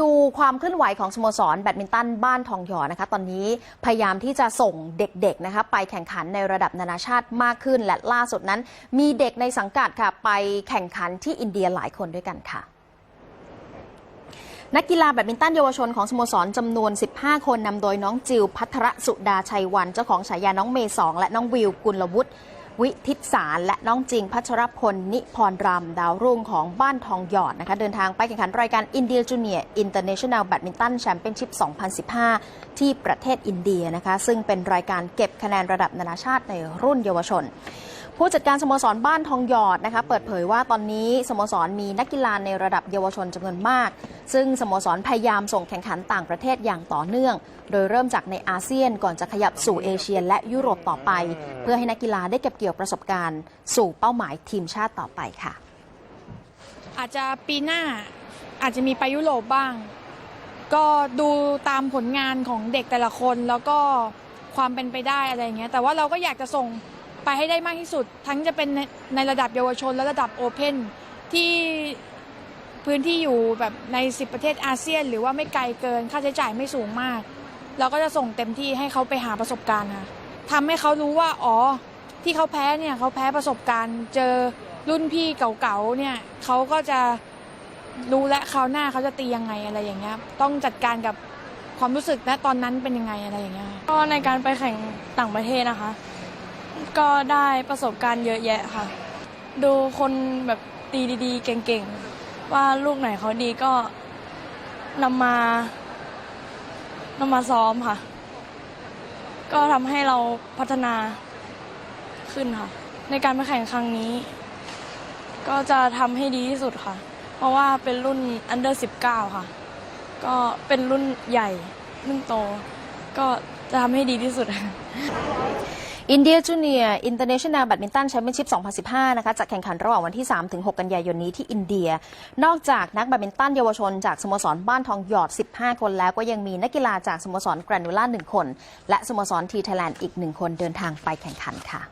ดูความเคลื่อนไหวของสโมสรแบดมินตันบ้านทองหยอนะคะ ตอนนี้พยายามที่จะส่งเด็กๆนะคะไปแข่งขันในระดับนานาชาติมากขึ้น และล่าสุดนั้น มีเด็กในสังกัดค่ะ ไปแข่งขันที่อินเดียหลายคนด้วยกันค่ะนักกีฬาแบดมินตันเยาวชนของสโมสรจำนวน 15 คนนำโดยน้องจิวพัทรสุดาชัยวัน เจ้าของฉายาน้องเมย์สองและน้องวิวกุลวุฒิ วิทิศสารและน้องจริง พัชรพล นิพรรำดาวรุ่งของบ้านทองหยอดนะคะเดินทางไปแข่งขันรายการอินเดียจูเนียร์อินเตอร์เนชั่นแนลแบดมินตันแชมเปี้ยนชิพ 2015 ที่ประเทศอินเดียนะคะซึ่งเป็นรายการเก็บคะแนนระดับนานาชาติในรุ่นเยาวชน ผู้จัดการสโมสรบ้านทองหยอดนะคะเปิดเผยว่าตอนนี้สโมสรมีนักกีฬาในระดับเยาวชนจำนวนมาก ซึ่งสโมสรพยายามส่งแข่งขันต่างประเทศอย่างต่อเนื่อง โดยเริ่มจากในอาเซียนก่อนจะขยับสู่เอเชียและยุโรปต่อไป เพื่อให้นักกีฬาได้เก็บเกี่ยวประสบการณ์ สู่เป้าหมายทีมชาติต่อไปค่ะ อาจจะปีหน้าอาจจะมีไปยุโรปบ้าง ก็ดูตามผลงานของเด็กแต่ละคนแล้วก็ความเป็นไปได้อะไรเงี้ยแต่ว่าเราก็อยากจะส่ง ไปให้ได้มากที่สุด ทั้งจะเป็นในในระดับเยาวชนและระดับโอเพนที่พื้นที่อยู่แบบใน 10 ประเทศอาเซียน หรือว่าไม่ไกลเกินค่าใช้จ่ายไม่สูงมาก เราก็จะส่งเต็มที่ให้เขาไปหาประสบการณ์ค่ะทำให้เขารู้ว่าอ๋อที่เขาแพ้เนี่ยเขาแพ้ประสบการณ์เจอรุ่นพี่เก่าๆเนี่ยเขาก็จะรู้และคราวหน้าเขาจะตียังไงอะไรอย่างเงี้ยต้องจัดการกับความรู้สึกณตอนนั้นเป็นยังไงอะไรอย่างเงี้ยก็ในการไปแข่งต่างประเทศนะคะ ก็ได้ประสบการณ์เยอะแยะค่ะ ดูคนแบบตีดีๆ เก่งๆ ว่าลูกไหนเขาดีก็นำมานำมาซ้อมค่ะ ก็ทำให้เราพัฒนาขึ้นค่ะ ในการไปแข่งครั้งนี้ ก็จะทำให้ดีที่สุดค่ะ เพราะว่าเป็นรุ่นอันเดอร์19 ค่ะ ก็เป็นรุ่นใหญ่รุ่นโต ก็จะทำให้ดีที่สุด อินเดียจูเนียร์อินเตอร์เนชั่นแนลแบดมินตันแชมเปี้ยนชิพ 2015 นะคะจะแข่งขันระหว่างวันที่3-6กันยายนนี้ที่อินเดีย นอกจากนักแบดมินตันเยาวชนจากสโมสรบ้านทองหยอด 15 คนแล้วก็ยังมีนักกีฬาจากสโมสรแกรนูล่า 1 คน และสโมสรทีไทยแลนด์อีก 1 คนเดินทางไปแข่งขันค่ะ